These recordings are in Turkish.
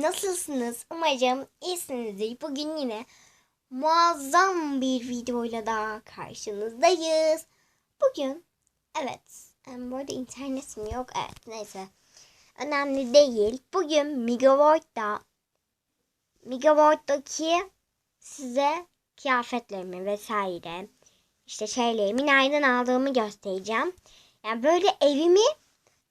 Nasılsınız? Umarım iyisinizdir. Bugün yine muazzam bir videoyla daha karşınızdayız. Bugün evet bu arada internetim yok. Evet neyse. Önemli değil. Bugün Megawatt'ta Megawatt'taki size kıyafetlerimi vesaire işte şeylerimi nereden aldığımı göstereceğim. Yani böyle evimi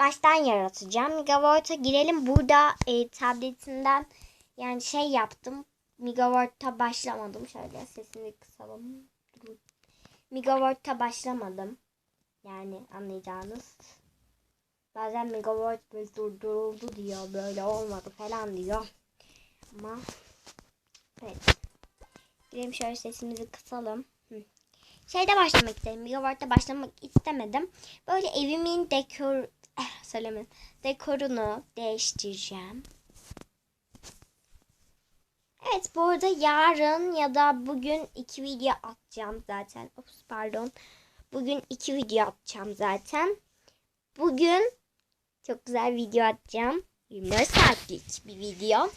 baştan yaratacağım. Megawatt'a girelim. Burada e, tabletinden yani şey yaptım. Megawatt'a başlamadım. Şöyle sesini kısalım. Megawatt'a başlamadım. Yani anlayacağınız. Bazen megawatt böyle durduruldu diyor. Böyle olmadı falan diyor. Ama evet. Gidelim şöyle sesimizi kısalım. Şeyde başlamak istedim. Megawatt'ta başlamak istemedim. Böyle evimin dekor söylemedim. Dekorunu değiştireceğim. Evet bu arada yarın ya da bugün iki video atacağım zaten. Ops pardon. Bugün iki video atacağım zaten. Bugün çok güzel video atacağım. 24 saatlik bir video.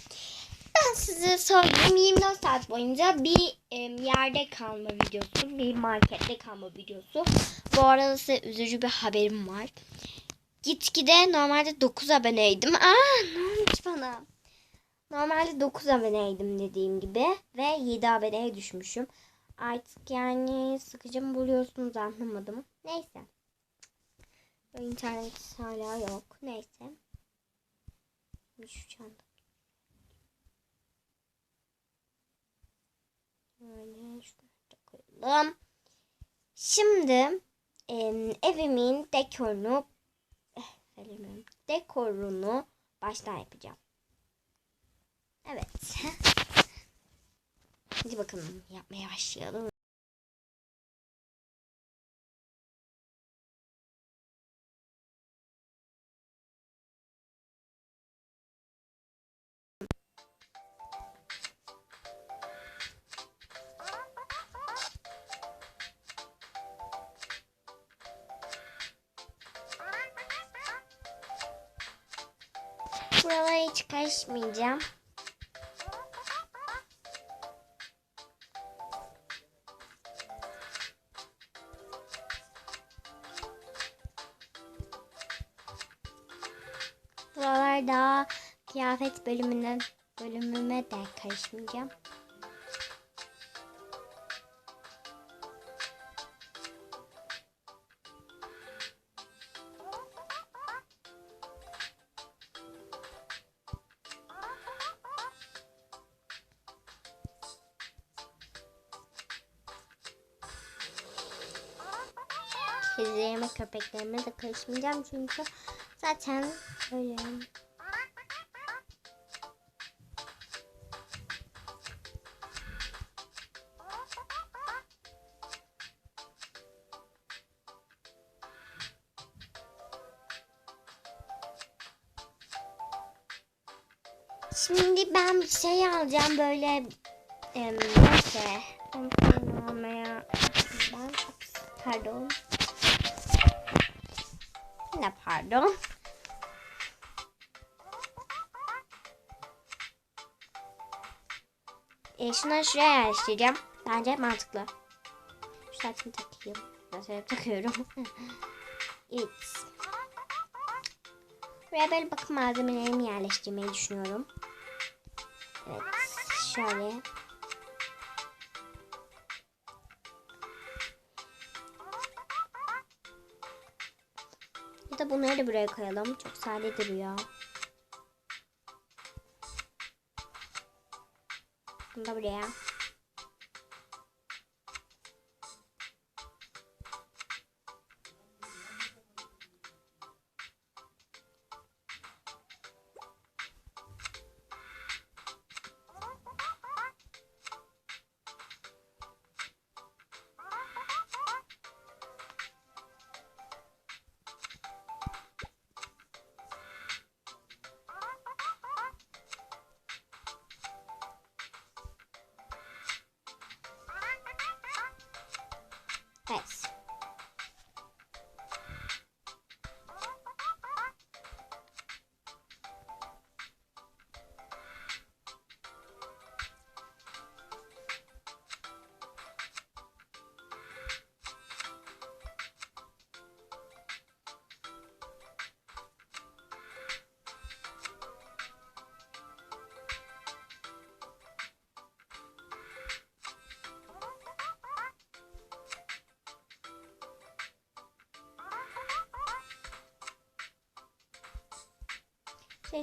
Ben size söyleyeyim 24 saat boyunca bir yerde kalma videosu, bir markette kalma videosu. Bu arada size üzücü bir haberim var. Gitgide normalde 9 aboneydim. Aa ne olmuş bana? Normalde 9 aboneydim dediğim gibi ve 7 aboneye düşmüşüm. Artık yani sıkıcı mı buluyorsunuz anlamadım. Neyse. İnternet hala yok. Neyse. Şu çanta. Böyle şunu koyalım. Şimdi evimin dekorunu söylemiyorum. Dekorunu baştan yapacağım. Evet. Hadi bakalım yapmaya başlayalım. Buralara hiç karışmayacağım. Buralarda kıyafet bölümünden bölümüme de karışmayacağım. Köpeklerime de karışmayacağım çünkü zaten öyle. Şimdi ben bir şey alacağım böyle em, neyse. Ben pardon. Ne pardon. E, şunları şuraya yerleştireceğim. Bence mantıklı. Şu saatimi takayım. Şöyle takıyorum. evet. Buraya böyle bakım malzemelerimi yerleştirmeyi düşünüyorum. Evet. Şöyle. Da bunları da buraya koyalım. Çok sade duruyor. Bunu da buraya.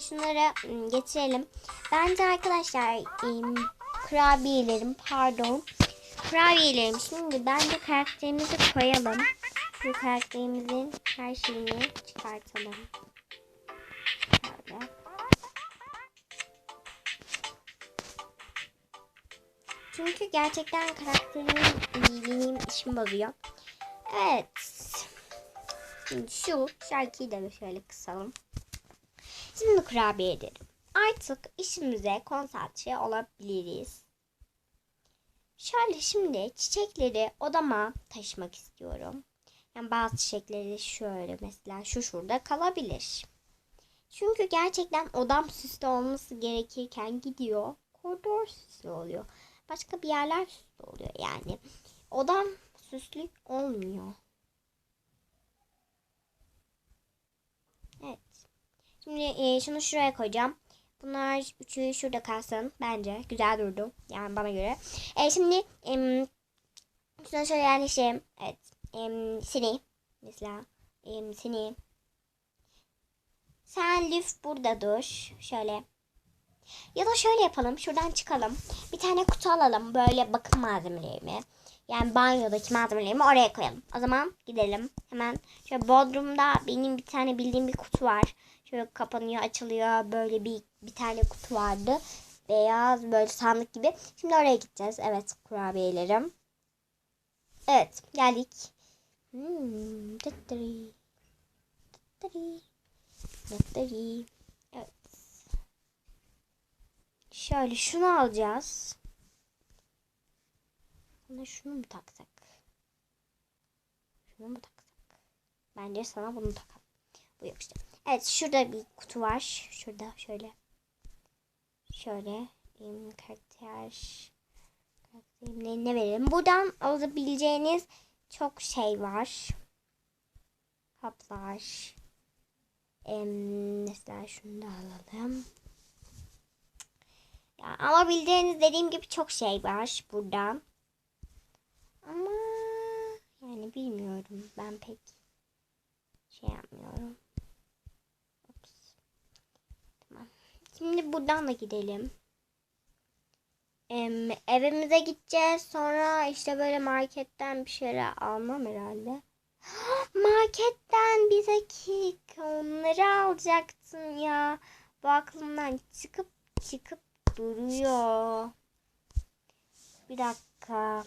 Şunları ım, getirelim. Bence arkadaşlar ım, kurabiyelerim pardon. Kurabiyelerim şimdi bence karakterimizi koyalım. Bu karakterimizin her şeyini çıkartalım. Çünkü gerçekten karakterimin iyiliğim işimi bozuyor. Evet. Şimdi şu şarkıyı da şöyle kısalım. Şimdi kurabiye edelim. Artık işimize konsantre olabiliriz. Şöyle şimdi çiçekleri odama taşımak istiyorum. Yani bazı çiçekleri şöyle mesela şu şurada kalabilir. Çünkü gerçekten odam süslü olması gerekirken gidiyor. Koridor süslü oluyor. Başka bir yerler süslü oluyor yani. Odam süslü olmuyor. Evet. Şimdi e, şunu şuraya koyacağım. Bunlar üçü şurada kalsın. Bence güzel durdu. Yani bana göre. E, şimdi em, şuna şöyle yerleşeyim. Evet. Em, seni. Mesela. Em, seni. Sen Lif burada dur. Şöyle. Ya da şöyle yapalım. Şuradan çıkalım. Bir tane kutu alalım. Böyle bakım malzemelerimi. Yani banyodaki malzemelerimi oraya koyalım. O zaman gidelim. Hemen şöyle Bodrum'da benim bir tane bildiğim bir kutu var. Şöyle kapanıyor, açılıyor. Böyle bir bir tane kutu vardı. Beyaz böyle sandık gibi. Şimdi oraya gideceğiz. Evet kurabiyelerim. Evet geldik. Hmm, tıttırı. Tıttırı. Tıttırı. Evet. Şöyle şunu alacağız. Sana şunu mu taksak? Şunu mu taksak? Bence sana bunu takalım. Bu işte. Evet şurada bir kutu var. Şurada şöyle. Şöyle. em, karakter. ne, ne verelim? Buradan alabileceğiniz çok şey var. Haplar. Em, mesela şunu da alalım. Ya, alabileceğiniz dediğim gibi çok şey var burada. Ama yani bilmiyorum. Ben pek şey yapmıyorum. Ops. Tamam. Şimdi buradan da gidelim. Em, evimize gideceğiz. Sonra işte böyle marketten bir şeyler almam herhalde. Marketten bir dakika onları alacaktım ya. Bu aklımdan çıkıp çıkıp duruyor. Bir dakika.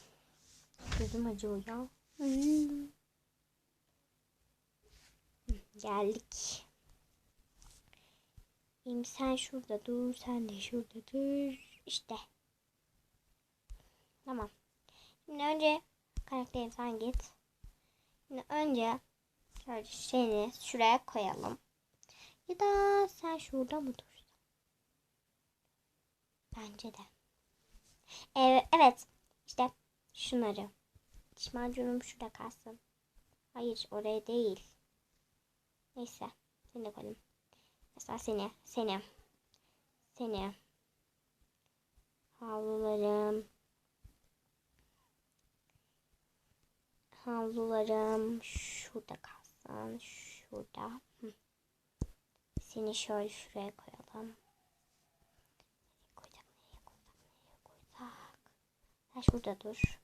Gözüm acıyor ya. Hmm. Geldik. İyiyim sen şurada dur. Sen de şurada dur. İşte. Tamam. Şimdi önce karakterim sen git. Şimdi önce şöyle seni şuraya koyalım. Ya da sen şurada mı dursun? Bence de. Evet, evet. İşte şunları. Diş şurada kalsın. Hayır oraya değil. Neyse. Seni de koyalım. Mesela seni. Seni. Seni. Havlularım. Havlularım şurada kalsın. Şurada. Seni şöyle şuraya koyalım. Nereye koysak, nereye koysak, nereye koysak. Sen şurada dur.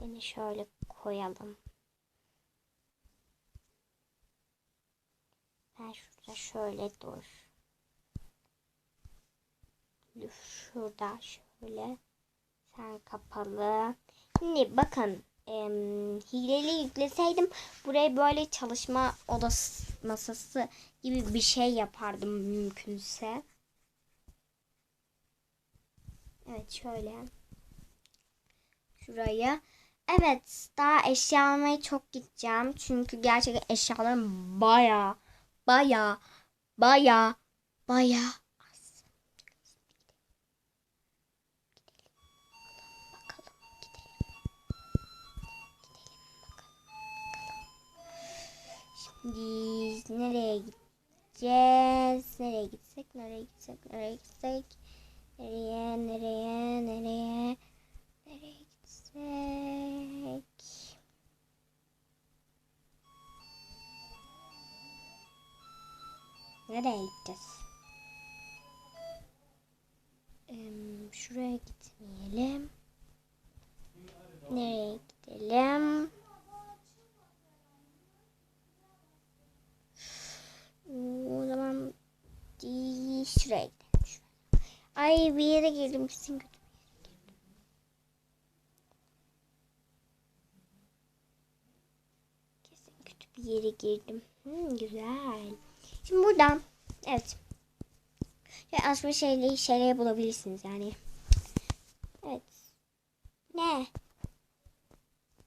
Seni şöyle koyalım. Sen şurada şöyle dur. Şurada şöyle. Sen kapalı. Şimdi bakın em, hileli yükleseydim buraya böyle çalışma odası masası gibi bir şey yapardım mümkünse. Evet şöyle. Şuraya. Evet daha eşya almaya çok gideceğim. Çünkü gerçekten eşyalarım baya baya baya baya az. Bakalım gidelim. Gidelim bakalım. Şimdi nereye gideceğiz? Nereye gitsek? Nereye gitsek? Nereye gitsek? Nereye? Nereye? Nereye gideceğiz? Şuraya gitmeyelim. Nereye gidelim? O zaman şuraya gidelim. Ay bir yere gelmişsin kötü bir yere girdim. Kesin kötü bir yere girdim. Hmm, güzel. Şimdi buradan evet. Ya aslında şeyleri şeyleri bulabilirsiniz yani. Evet. Ne?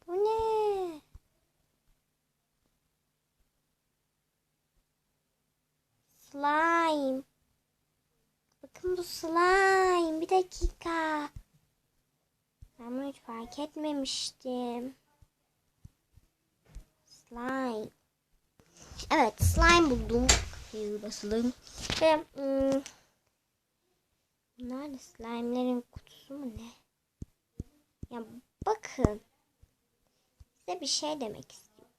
Bu ne? Slime. Bakın bu slime. Bir dakika. Ben bunu hiç fark etmemiştim. Slime. Evet slime buldum. Kapıyı basalım. Ve hmm, bunlar slime'lerin kutusu mu ne? Ya bakın. Size bir şey demek istiyorum.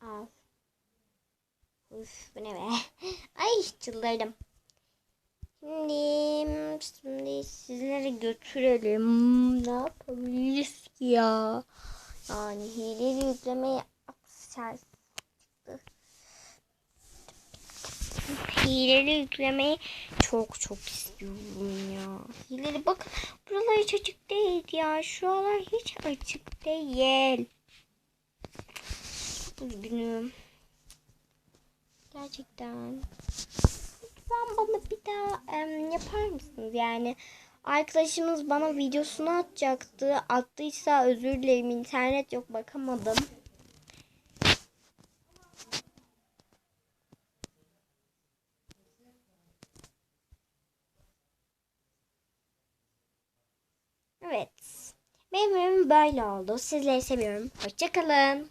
Al. Üf bu ne be? Ay çıldırdım. Şimdi, şimdi sizleri götürelim. Ne yapabiliriz ki ya? Yani hileli yüklemeyi aksar Hileli yüklemeyi çok çok istiyorum ya. Hileli bak buralar hiç açık değil ya. Şuralar hiç açık değil. Üzgünüm. Gerçekten. Lütfen bana bir daha em, yapar mısınız? Yani arkadaşımız bana videosunu atacaktı. Attıysa özür dilerim. İnternet yok bakamadım. Evet. Benim evim böyle oldu. Sizleri seviyorum. Hoşçakalın.